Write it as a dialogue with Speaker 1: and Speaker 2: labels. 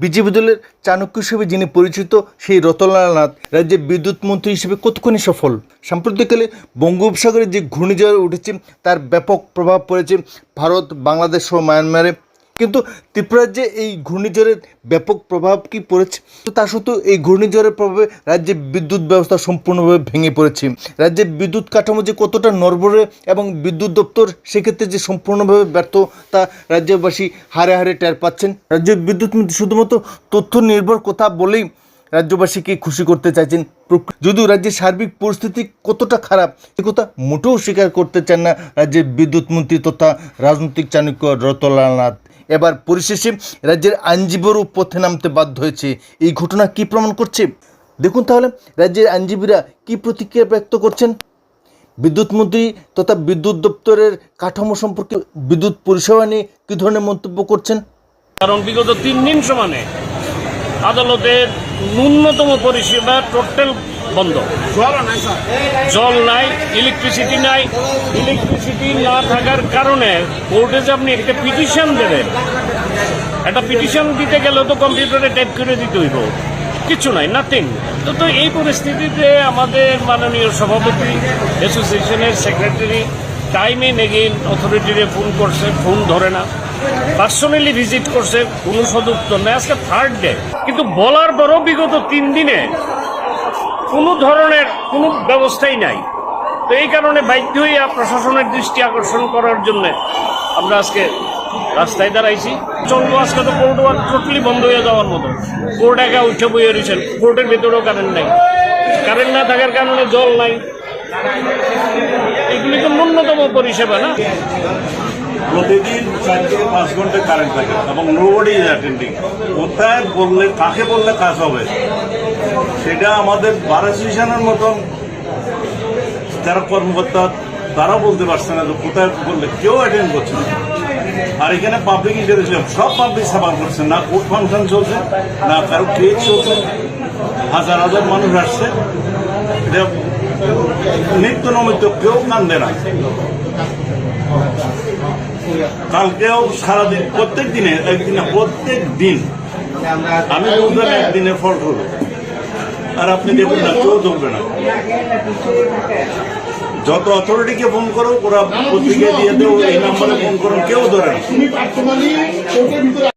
Speaker 1: BJP দলের চাণক্য হিসেবে যিনি পরিচিত, সেই রতনলাল নাথ রাজ্যের বিদ্যুৎ মন্ত্রী হিসেবে কতক্ষণে সফল? সাম্প্রতিককালে বঙ্গোপসাগরে যে ঘূর্ণিঝড় উঠেছে, তার ব্যাপক প্রভাব পড়েছে ভারত, বাংলাদেশ ও মায়ানমারে। কিন্তু ত্রিপুরাজ্যে এই ঘূর্ণিঝড়ের ব্যাপক প্রভাব কি পড়েছে? তো তা সত্ত্বেও এই ঘূর্ণিঝড়ের প্রভাবে রাজ্যের বিদ্যুৎ ব্যবস্থা সম্পূর্ণভাবে ভেঙে পড়েছে। রাজ্যের বিদ্যুৎ কাঠামো যে কতটা নড়বড়ে এবং বিদ্যুৎ দপ্তর সেক্ষেত্রে যে সম্পূর্ণভাবে ব্যর্থ তা রাজ্যবাসী হারে হারে টের পাচ্ছেন। রাজ্যের বিদ্যুৎ শুধুমাত্র তথ্য নির্ভর কথা বলেই রাজ্যবাসীকে খুশি করতে চাইছেন। যদিও রাজ্যের সার্বিক পরিস্থিতি কতটা খারাপ সে কথা মোটেও স্বীকার করতে চান না রাজ্যের বিদ্যুৎ মন্ত্রী তথা রাজনৈতিক চাণক্য রতনলাল নাথ। এবার পরিশেষে রাজ্যের আইনজীবীরও পথে নামতে বাধ্য হয়েছে। এই ঘটনা কি প্রমাণ করছে? দেখুন তাহলে, রাজ্যের আইনজীবীরা কি প্রতিক্রিয়া ব্যক্ত করছেন? বিদ্যুৎ মন্ত্রী তথা বিদ্যুৎ দপ্তরের কাঠামো সম্পর্কে বিদ্যুৎ পরিষেবা নিয়ে কী ধরনের মন্তব্য করছেন?
Speaker 2: কারণ বিগত তিন দিন সমানে আদালতের ন্যূনতম পরিষেবা টোটাল বন্ধ। জল নাই ইলেকট্রিসিটি নাই ইলেকট্রিসিটি না থাকার কারণে কোর্টে যে আপনি একটা পিটিশন দেবেন। একটা পিটিশন দিতে গেলেও তো কম্পিউটারে টাইপ করে দিতে হইব। কিছু নাই নাথিং তো তো এই পরিস্থিতিতে আমাদের মাননীয় সভাপতি অ্যাসোসিয়েশনের সেক্রেটারি টাইম এন এগেইন অথরিটিরে ফোন করছে ফোন ধরে না। পার্সোনালি ভিজিট করছে, কোনো সদুত্তর নেই। আজকে থার্ড ডে কিন্তু বলার পরও বিগত তিন দিনে কোনো ধরনের কোনো ব্যবস্থাই নাই। তো এই কারণে বাধ্য হইয়া প্রশাসনের দৃষ্টি আকর্ষণ করার জন্য আমরা আজকে রাস্তায় দাঁড়াইছি। চলবো আজকে তো কোর্ট ওয়ার্ক টোটালি বন্ধ হয়ে যাওয়ার মতো। কোর্ট একা উঠে বইয়ে রয়েছেন কোর্টের ভেতরেও কারেন্ট নাই। কারেন্ট না থাকার কারণে জল নাই। এগুলি তো ন্যূনতম পরিষেবা না?
Speaker 3: প্রতিদিন চার থেকে পাঁচ ঘণ্টা কারেন্ট থাকে এবং নোবডি ইজ অ্যাটেন্ডিং কোথায় বললে, কাকে বললে কাজ হবে? সেটা আমাদের বার অ্যাসোসিয়েশনের মতন যারা কর্মকর্তা, তারা বলতে পারছে না যে কোথায় বললে, কেউ অ্যাটেন্ড করছে না। আর এখানে পাবলিক ইন্টারেস্ট সব পাবলিক সাফার করছে, না কোর্ট ফাংশন চলছে, না কারও কেস চলছে। হাজার হাজার মানুষ আসছে। নিত্য নমিত্য, কেউ কান্দে না। কালকেও সারাদিন, প্রত্যেক দিনে, একদিনে প্রত্যেক দিন। আমি একদিনে ফল্ট হলো। আর আপনি দেখুন না, কেউ ধরবে না। যত অথরিটিকে ফোন করো, ওরা পত্রিকায় দিয়ে দেবো এই নাম্বারে ফোন করো, কেউ ধরে না।